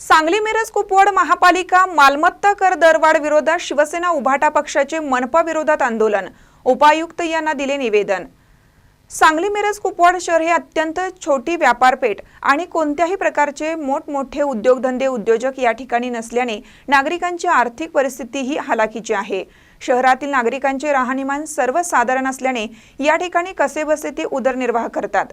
सांगली मिरज कुपवाड महापालिका मालमत्ता कर दरवाढ विरोधात शिवसेना उभाटा पक्षाचे मनपा विरोधात आंदोलन. उपायुक्त यांना दिले निवेदन. सांगली मिरज कुपवाड शहर हे अत्यंत छोटी व्यापारपेठ आणि कोणत्याही प्रकारचे मोठमोठे उद्योगधंदे उद्योजक या ठिकाणी नसल्याने नागरिकांची आर्थिक परिस्थितीही हालाकीची आहे. शहरातील नागरिकांचे राहणीमान सर्वसाधारण असल्याने या ठिकाणी कसेबसे ते उदरनिर्वाह करतात.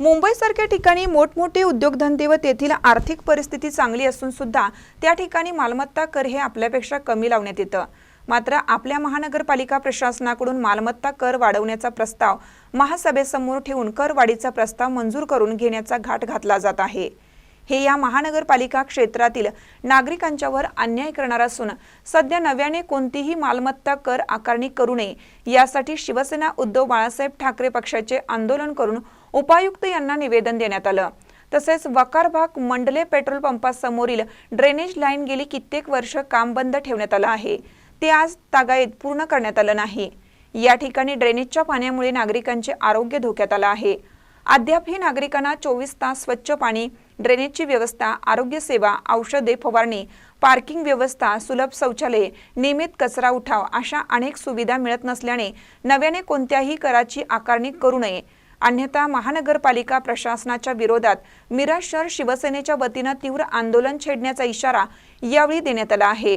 मुंबईसारख्या ठिकाणी मोठमोठे उद्योगधंदे व तेथील आर्थिक परिस्थिती चांगली असून सुद्धा त्या ठिकाणी मालमत्ता कर हे आपल्यापेक्षा कमी लावण्यात येतं. मात्र आपल्या महानगरपालिका प्रशासनाकडून मालमत्ता कर वाढवण्याचा प्रस्ताव महासभेसमोर ठेवून करवाढीचा प्रस्ताव मंजूर करून घेण्याचा घाट घातला जात आहे. हे या महानगरपालिका क्षेत्रातील नागरिकांच्यावर अन्याय करणार असून सध्या नव्याने कोणतीही मालमत्ता कर आकारणी करू नये. यासाठी शिवसेना उद्धव बाळासाहेब ठाकरे पक्षाचे आंदोलन करून उपायुक्त यांना निवेदन देण्यात आलं. तसेच वकारबाग मंडले पेट्रोल पंपासमोरील ड्रेनेज लाईन गेली कित्येक वर्ष काम बंद ठेवण्यात आलं आहे. ते आज तागायत पूर्ण करण्यात आलं नाही. या ठिकाणी ड्रेनेजच्या पाण्यामुळे नागरिकांचे आरोग्य धोक्यात आलं आहे. अद्यापही नागरिकांना चोवीस तास स्वच्छ पाणी ड्रेनेजची व्यवस्था आरोग्यसेवा औषधे फवारणी पार्किंग व्यवस्था सुलभ शौचालये नियमित कचरा उठाव अशा अनेक सुविधा मिळत नसल्याने नव्याने कोणत्याही कराची आकारणी करू नये. अन्यथा महानगरपालिका प्रशासनाच्या विरोधात मिरज शहर शिवसेनेच्या वतीनं तीव्र आंदोलन छेडण्याचा इशारा यावेळी देण्यात आला आहे.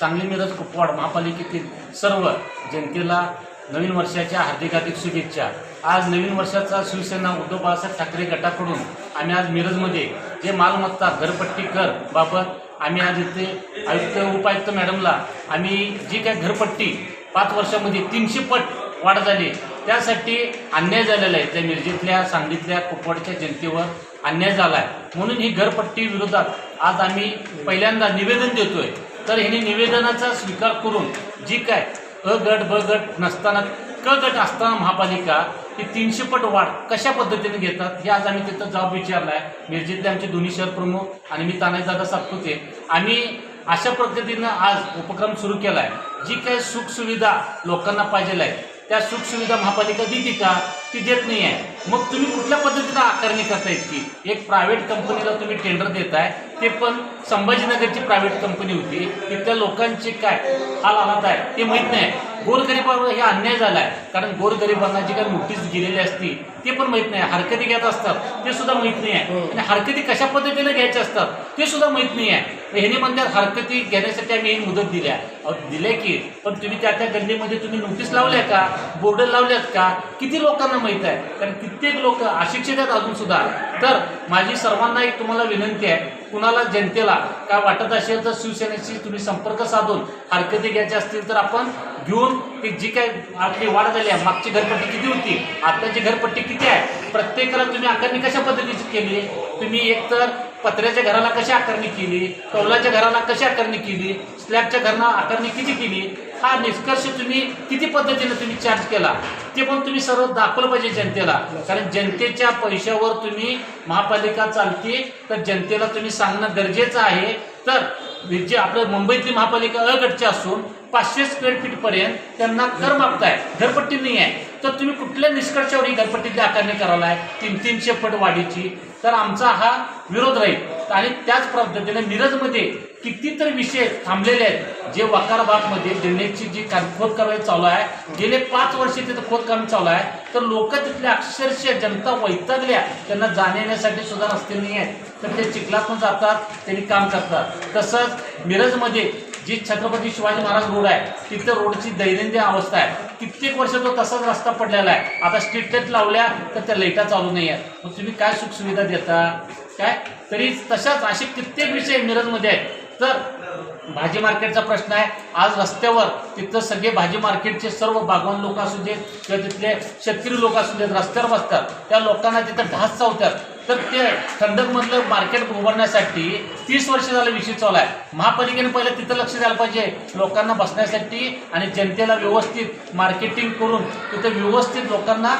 सांगली मिरज कुपवाड महापालिकेतील सर्व जनतेला नवीन वर्षाच्या हार्दिक हार्दिक शुभेच्छा. आज नवीन वर्षाचा शिवसेना उद्धव बाळासाहेब ठाकरे गटाकडून आम्ही आज मिरजमध्ये जे मालमत्ता घरपट्टी कर बाबत आम्ही आज इथे आयुक्त उपायुक्त मॅडमला आम्ही जी काय घरपट्टी पाच वर्षामध्ये तीनशे पट वाढ झाली त्यासाठी अन्याय झालेला आहे. त्या मिरजेतल्या सांगलीतल्या कुपवाडच्या जनतेवर अन्याय झाला आहे म्हणून ही घरपट्टी विरोधात आज आम्ही पहिल्यांदा निवेदन देतोय. तर ह्यांनी निवेदनाचा स्वीकार करून जी काय अ गट ब गट नसताना क गट असताना महापालिका ही तीनशे पट वाढ कशा पद्धतीने घेतात हे आज आम्ही तिथं जॉब विचारला आहे मिरजेतले आमचे दोन्ही शहर प्रमुख आणि मी तानाजीदादा सातपुते. आम्ही अशा पद्धतीनं आज उपक्रम सुरू केला आहे जी काही सुखसुविधा लोकांना पाहिजे आहे त्या सुखसुविधा महापालिका देते का? ती देत नाही आहे मग तुम्ही कुठल्या पद्धतीनं आकारणी करता इतकी? एक प्रायव्हेट कंपनीला तुम्ही टेंडर देताय ते पण संभाजीनगरची प्रायव्हेट कंपनी होती. तिथल्या लोकांचे काय हाल हालात आहे ते माहीत नाही. गोरगरिबावर हे अन्याय झाला आहे कारण गोरगरिबांना जी काही नोटीस गेलेली असती ते पण माहीत नाही. हरकती घेत असतात ते सुद्धा माहीत नाही आहे आणि हरकती कशा पद्धतीने घ्यायच्या असतात ते सुद्धा माहीत नाही आहे ह्याने म्हणतात हरकती घेण्यासाठी आम्ही मुदत दिल्या. अहो, दिल्या की पण तुम्ही त्या त्या गल्लीमध्ये तुम्ही नोटीस लावल्या का? बोर्ड लावल्यात का? किती लोकांना माहीत आहे? कारण कित्येक लोक अशिक्षित आहेत अजून सुद्धा. तर माझी सर्वांना एक तुम्हाला विनंती आहे कुणाला जनतेला काय वाटत असेल तर शिवसेनेशी तुम्ही संपर्क साधून हरकती घ्यायच्या असतील तर आपण घेऊन ते जी काय आपली वाढ झाली आहे मागची घरपट्टी किती होती आताची घरपट्टी किती आहे प्रत्येकाला तुम्ही आकारणी कशा पद्धतीची केली तुम्ही एकतर पत्र्याच्या घराला कशी आकारणी केली? कौलाच्या घराला कशी आकारणी केली? स्लॅबच्या घराला आकारणी किती केली? हा निष्कर्ष तुम्ही किती पद्धतीने तुम्ही चार्ज केला? ते पण तुम्ही सर्व दाखवलं पाहिजे जनतेला. कारण जनतेच्या पैशावर तुम्ही महापालिका चालते तर जनतेला तुम्ही सांगणं गरजेचं आहे. तर जे आपलं मुंबईतली महापालिका अगडची असून पाचशे स्क्वेअर फीट पर्यंत त्यांना कर मागताय. घरपट्टी नाही आहे. तर तुम्ही कुठल्या निष्कर्षावर ही घरपट्टीची आकारणी करायला आहे तीन तीनशे पट वाढीची. तर आमचा हा विरोध राहील. आणि त्याच पद्धतीने मिरजमध्ये कितीतरी विषय थांबलेले आहेत. जे वकारबागमध्ये ड्रेनेजची जी काम खोदकाम चालू आहे गेले पाच वर्ष तिथं खोदकाम चालू आहे. तर लोक तिथल्या अक्षरशः जनता वैतागल्या. त्यांना जाण्यासाठी सुद्धा रस्ते नाही आहेत तर ते चिखलातून जातात त्यांनी काम करतात. तसंच मिरजमध्ये जी छत्रपती शिवाजी महाराज रोड आहे तिथं रोडची दैनंदिन अवस्था आहे. कित्येक वर्ष तो तसाच रस्ता पडलेला आहे. आता स्ट्रीट लाइट लावल्या तर त्या लाईटा चालू नाही आहेत मग तुम्ही काय सुखसुविधा देता? काय? तरी तशाच असे कित्येक विषय मिरजमध्ये आहेत. तर भाजी मार्केटचा प्रश्न आहे. आज रस्त्यावर तिथं सगळे भाजी मार्केटचे सर्व बागवान लोक असू देत किंवा तिथले शेतकरी लोक असू देत रस्त्यावर बसतात. त्या लोकांना तिथं ढास चावतात. तर ते खंडकमधलं मार्केट उभारण्यासाठी तीस वर्ष झालं विषय चालू आहे. महापालिकेने पहिलं तिथं लक्ष द्यायला पाहिजे. लोकांना बसण्यासाठी आणि जनतेला व्यवस्थित मार्केटिंग करून तिथं व्यवस्थित लोकांना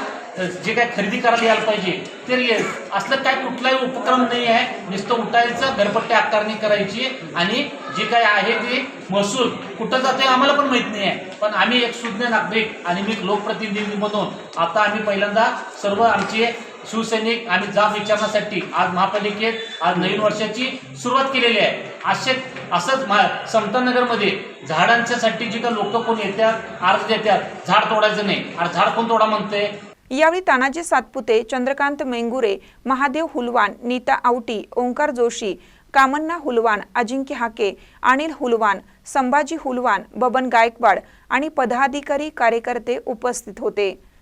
जे काय खरेदी करायला यायला पाहिजे ते ये- असलं काय कुठलाही उपक्रम नाही आहे. नुसतं उठायचं घरपट्टी आकारणी करायची आणि जे काय आहे ते महसूल कुठं जाते आम्हाला पण माहीत नाही आहे. पण आम्ही एक सुज्ञ नागरिक आणि मी लोकप्रतिनिधी म्हणून आता आम्ही पहिल्यांदा सर्व आमचे शिवसैनिक आणि जाब विचारण्यासाठी आज महापालिकेत आज नवीन वर्षाची सुरुवात केलेली आहे. असे असंच मा समतानगरमध्ये झाडांच्यासाठी जी काही लोक कोण येतात अर्ज देतात झाड तोडायचं नाही. आणि झाड कोण तोडा म्हणते यावेळी तानाजी सातपुते चंद्रकांत मेंगुरे महादेव हुलवान नीता आवटी ओंकार जोशी कामन्ना हुलवान अजिंक्य हाके अनिल हुलवान संभाजी हुलवान बबन गायकवाड आणि पदाधिकारी कार्यकर्ते उपस्थित होते.